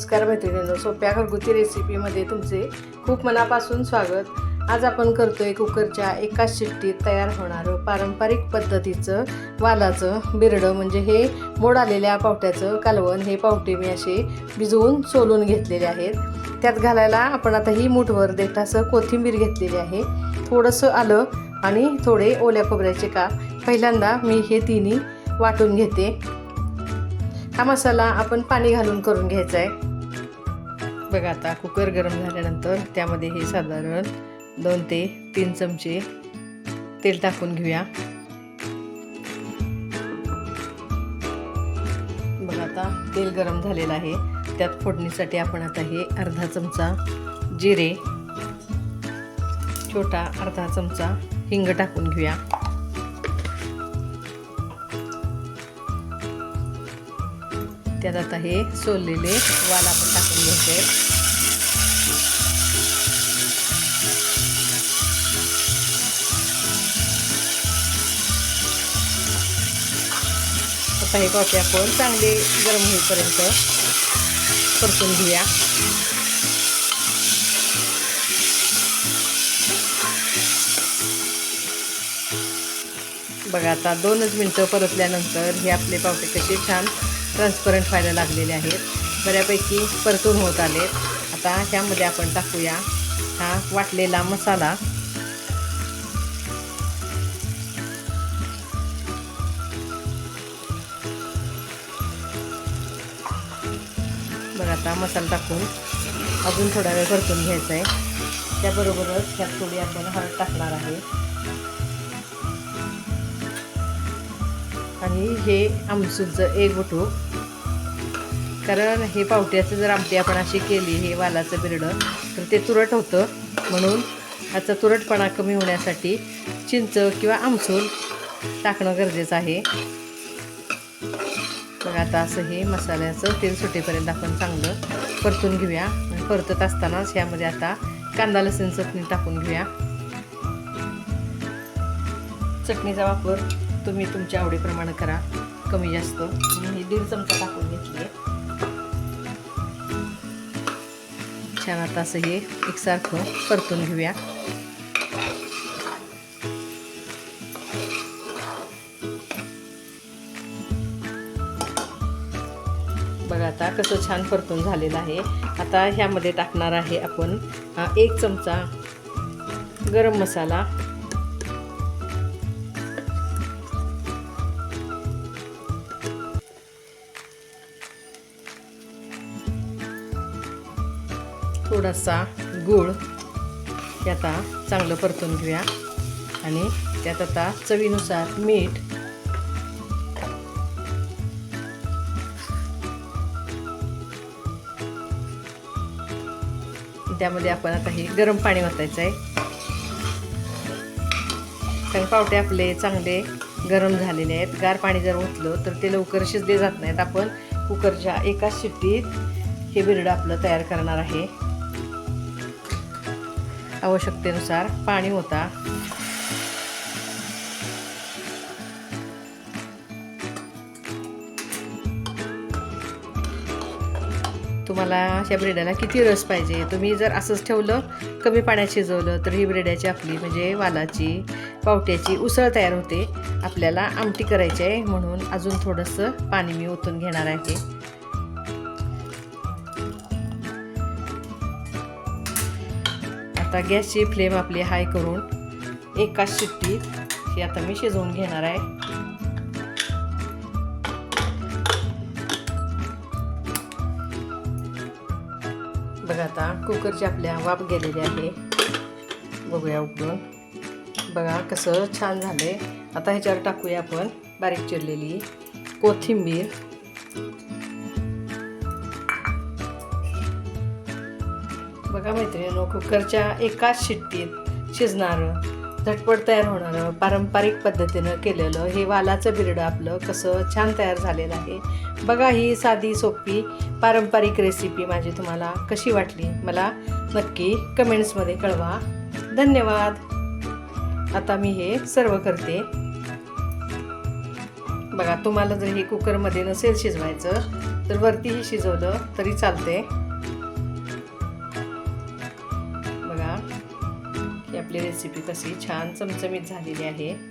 नमस्कार मैत्रिणींनो सोप्या घरगुती रेसिपीमध्ये तुमचे खूप मनापासून स्वागत. आज आपण करतोय कुकरच्या एकाच शिट्टीत तयार होणारं पारंपरिक पद्धतीचं वालाचं बिरडं म्हणजे हे मोड आलेल्या पावट्याचं कालवण. हे पावटे मी असे भिजवून सोलून घेतलेले आहेत. त्यात घालायला आपण आता ही मूठवर देठासं कोथिंबीर घेतलेली आहे. थोडंसं आलं आणि थोडे ओल्या खोबऱ्याचे काप. पहिल्यांदा मी हे तिन्ही वाटून घेते. हा मसाला आपण पाणी घालून करून घ्यायचा आहे. बघा आता कुकर गरम झाल्यानंतर त्यामध्ये हे साधारण दोन ते तीन चमचे तेल टाकून घेऊया. बघा आता तेल गरम झालेलं आहे. त्यात फोडणीसाठी आपण आता हे अर्धा चमचा जिरे छोटा अर्धा चमचा हिंग टाकून घेऊया. त्यात आता हे सोललेले वाल आपण टाकून घ्यायचे आता हे कॉफी आपण चांगली गरम होईपर्यंत परतून घेऊया. बघा आता दोनच मिनटं परतल्यानंतर हे आपले पावटे कसे छान ट्रान्सपरंट व्हायला लागलेले आहेत. बऱ्यापैकी परतून होत आलेत. आता ह्यामध्ये आपण टाकूया हा वाटलेला मसाला. बघा आता मसाला टाकून अजून थोडा वेळ परतून घ्यायचा आहे. त्याबरोबरच ह्यात थोडी आपण हळद टाकणार आहे. आणि हे आमसूलचं एक उठू कारण हे पावट्याचं जर आमटी आपण अशी केली हे वालाचं बिरडं तर ते तुरट होतं. म्हणून आता तुरटपणा कमी होण्यासाठी चिंच किंवा आमसूल टाकणं गरजेचं आहे. मग आता असं हे मसाल्याचं तेल सुटेपर्यंत आपण चांगलं परतून घेऊया. परतत असतानाच ह्यामध्ये आता कांदा लसूण चटणी टाकून घेऊया. चटणीचा वापर तुम्ही तुमच्या आवडीप्रमाणे करा. कमी जास्त. मी दीड चमचा टाकून घेतली आहे. छान आता असं हे एकसारखं परतून घेऊया. बघा आता कसं छान परतून झालेलं आहे. आता ह्यामध्ये टाकणार आहे आपण एक चमचा गरम मसाला. थोडासा गूळ हे आता चांगलं परतून घेऊया. आणि त्यात आता चवीनुसार मीठ. त्यामध्ये आपण आता हे गरम पाणी वाचायचं आहे. कारण पावटे आपले चांगले गरम झालेले आहेत. गार पाणी जर ओतलं तर ते लवकर शिजले जात नाहीत. आपण कुकरच्या एकाच शिट्टीत हे बिरडं आपलं तयार करणार आहे. आवश्यकतेनुसार पाणी होता. तुम्हाला अशा ब्रेडाला किती रस पाहिजे? तुम्ही जर असंच ठेवलं कमी पाण्यात शिजवलं तर ही ब्रेडाची आपली म्हणजे वालाची पावट्याची उसळ तयार होते. आपल्याला आमटी करायची आहे म्हणून अजून थोडंसं पाणी मी ओतून घेणार आहे. आता गॅसची फ्लेम आपली हाय करून एकाच शिट्टीत ही आता मी शिजवून घेणार आहे. बघा आता कुकरची आपल्या वाफ गेलेली आहे. बघूया उकडून. बघा कसं छान झालंय. आता ह्याच्यावर टाकूया आपण बारीक चिरलेली कोथिंबीर. बघा मैत्रिणीनो कुकरच्या एकाच शिट्टीत शिजणारं झटपट तयार होणारं पारंपरिक पद्धतीनं केलेलं हे वालाचं बिरडं आपलं कसं छान तयार झालेलं आहे. बघा ही साधी सोपी पारंपरिक रेसिपी माझी तुम्हाला कशी वाटली मला नक्की कमेंट्समध्ये कळवा. धन्यवाद. आता मी हे सर्व करते. बघा तुम्हाला जर हे कुकरमध्ये नसेल शिजवायचं तर वरतीही शिजवलं तरी चालते ही आपली रेसिपी कशी छान चमचमीत झालेली आहे.